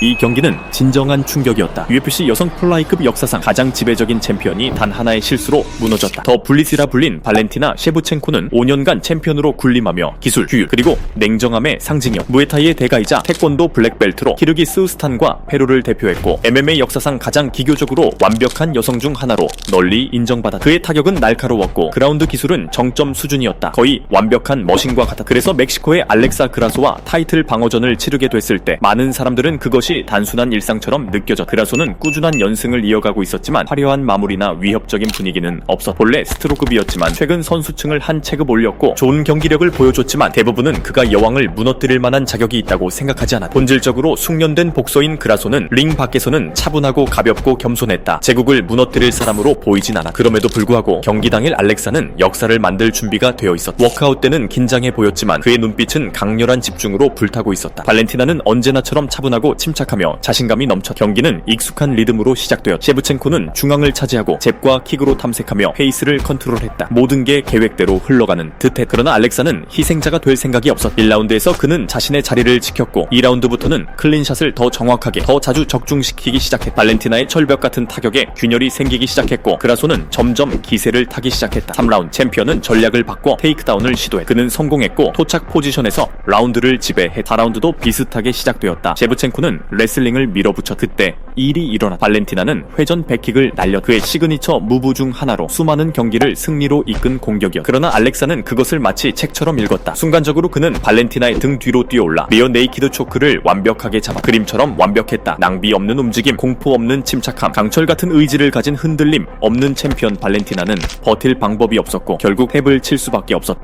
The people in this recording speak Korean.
이 경기는 진정한 충격이었다. UFC 여성 플라이급 역사상 가장 지배적인 챔피언이 단 하나의 실수로 무너졌다. 더 블리스라 불린 발렌티나 셰브첸코는 5년간 챔피언으로 군림하며 기술, 규율, 그리고 냉정함의 상징이었. 무에타이의 대가이자 태권도 블랙벨트로 키르기스 스탄과 페루를 대표했고 MMA 역사상 가장 기교적으로 완벽한 여성 중 하나로 널리 인정받았다. 그의 타격은 날카로웠고 그라운드 기술은 정점 수준이었다. 거의 완벽한 머신과 같았다. 그래서 멕시코의 알렉사 그라소와 타이틀 방어전을 치르게 됐을 때 많은 사람들은 그것이 단순한 일상처럼 느껴졌다. 그라소는 꾸준한 연승을 이어가고 있었지만 화려한 마무리나 위협적인 분위기는 없었다. 본래 스트로급이었지만 최근 선수층을 한 체급 올렸고 좋은 경기력을 보여줬지만 대부분은 그가 여왕을 무너뜨릴 만한 자격이 있다고 생각하지 않았다. 본질적으로 숙련된 복서인 그라소는 링 밖에서는 차분하고 가볍고 겸손했다. 제국을 무너뜨릴 사람으로 보이진 않아. 그럼에도 불구하고 경기 당일 알렉사는 역사를 만들 준비가 되어 있었다. 워크아웃 때는 긴장해 보였지만 그의 눈빛은 강렬한 집중으로 불타고 있었다. 발렌티나는 언제나처럼 차분하고 침착 하며 자신감이 넘쳐 경기는 익숙한 리듬으로 시작되었다. 셰브첸코는 중앙을 차지하고 잽과 킥으로 탐색하며 페이스를 컨트롤했다. 모든 게 계획대로 흘러가는 듯했다. 그러나 알렉사는 희생자가 될 생각이 없었다. 1라운드에서 그는 자신의 자리를 지켰고 2라운드부터는 클린샷을 더 정확하게 더 자주 적중시키기 시작했다. 발렌티나의 철벽 같은 타격에 균열이 생기기 시작했고 그라소는 점점 기세를 타기 시작했다. 3라운드 챔피언은 전략을 바꿔 테이크다운을 시도해 그는 성공했고 토착 포지션에서 라운드를 지배해 4라운드도 비슷하게 시작되었다. 제브첸코는 레슬링을 밀어붙여 그때 일이 일어나 발렌티나는 회전 백킥을 날려 그의 시그니처 무브 중 하나로 수많은 경기를 승리로 이끈 공격이었다. 그러나 알렉사는 그것을 마치 책처럼 읽었다. 순간적으로 그는 발렌티나의 등 뒤로 뛰어올라 리어 네이키드 초크를 완벽하게 잡아 그림처럼 완벽했다. 낭비 없는 움직임, 공포 없는 침착함, 강철 같은 의지를 가진 흔들림 없는 챔피언 발렌티나는 버틸 방법이 없었고 결국 탭을 칠 수밖에 없었다.